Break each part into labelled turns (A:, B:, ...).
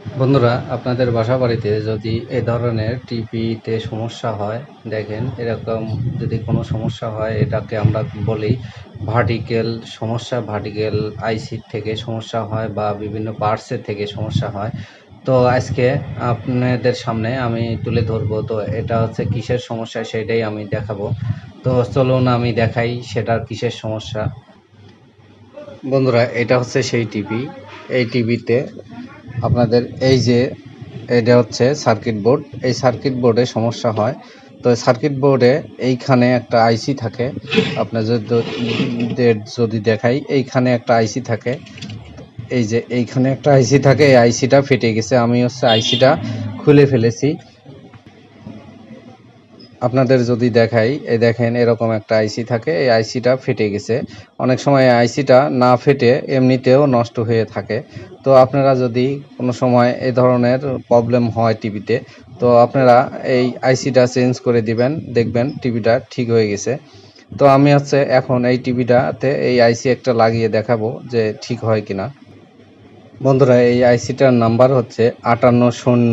A: বন্ধুরা, আপনাদের বাসা বাড়িতে যদি এ ধরনের টিভিতে সমস্যা হয়, দেখেন এরকম যদি কোনো সমস্যা হয়, এটাকে আমরা বলি ভার্টিক্যাল সমস্যা ভার্টিক্যাল আইসির থেকে সমস্যা হয় বা বিভিন্ন পার্টসের থেকে সমস্যা হয়। তো আজকে আপনাদের সামনে আমি তুলে ধরবো, তো এটা হচ্ছে কিসের সমস্যা সেটাই আমি দেখাবো। তো চলুন আমি দেখাই সেটার কিসের সমস্যা। বন্ধুরা, এটা হচ্ছে সেই টিভি এই টিভিতে আপনাদের এই যে এটা হচ্ছে সার্কিট বোর্ড। এই সার্কিট বোর্ডে সমস্যা হয়। তো সার্কিট বোর্ডে এইখানে একটা আইসি থাকে। আপনার যদি যদি দেখাই, এইখানে একটা আইসি থাকে। এই যে এইখানে একটা আইসি থাকে, এই আইসিটা ফেটে গেছে। আমি হচ্ছে আইসিটা খুলে ফেলেছি। আপনাদের যদি দেখাই, এই দেখেন এরকম একটা আইসি থাকে, এই আইসিটা ফেটে গেছে। অনেক সময় আইসিটা না ফেটে এমনিতেও নষ্ট হয়ে থাকে। তো আপনারা যদি কোনো সময় এই ধরনের প্রবলেম হয় টিভিতে তো আপনারা এই আইসিটা চেঞ্জ করে দিবেন, দেখবেন টিভিটা ঠিক হয়ে গেছে। তো আমি হচ্ছে এখন এই টিভিটাতে এই আইসি একটা লাগিয়ে দেখাবো যে ঠিক হয় কিনা। বন্ধুরা, এই আইসিটার নাম্বার হচ্ছে আটান্ন শূন্য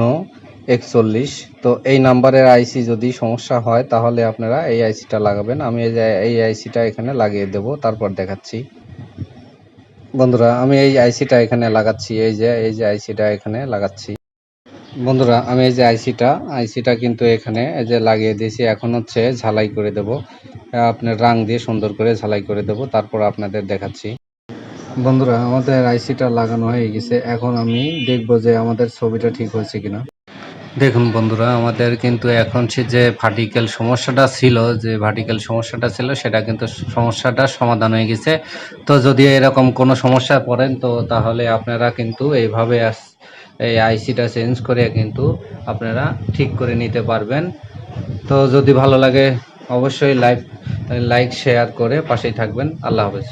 A: একচল্লিশ। তো এই নাম্বারের আইসি যদি সমস্যা হয়, তাহলে আপনারা এই আইসিটা লাগাবেন। আমি এই আইসিটা এখানে লাগিয়ে দেব, তারপর দেখাচ্ছি। বন্ধুরা, আমি এই আইসিটা এখানে লাগাচ্ছি, এই যে এই যে আইসিটা এখানে লাগাচ্ছি। বন্ধুরা, আমি এই যে আইসিটা আইসিটা কিন্তু এখানে, এই যে লাগিয়ে দিয়েছি, এখন হচ্ছে ঝালাই করে দেব। আপনার রাং দিয়ে সুন্দর করে ঝালাই করে দেব, তারপর আপনাদের দেখাচ্ছি। বন্ধুরা, আমাদের আইসিটা লাগানো হয়ে গেছে, এখন আমি দেখব যে আমাদের ছবিটা ঠিক হয়েছে কিনা। দেখুন বন্ধুরা, আমাদের কিন্তু এখন সে যে ভার্টিক্যাল সমস্যাটা ছিল, যে ভার্টিক্যাল সমস্যাটা ছিল, সেটা কিন্তু সমস্যাটা সমাধান হয়ে গেছে। তো যদি এরকম কোনো সমস্যা পড়েন, তো তাহলে আপনারা কিন্তু এইভাবে এই আইসিটা চেঞ্জ করে কিন্তু আপনারা ঠিক করে নিতে পারবেন। তো যদি ভালো লাগে, অবশ্যই লাইক লাইক শেয়ার করে পাশেই থাকবেন। আল্লাহ হাফেজ।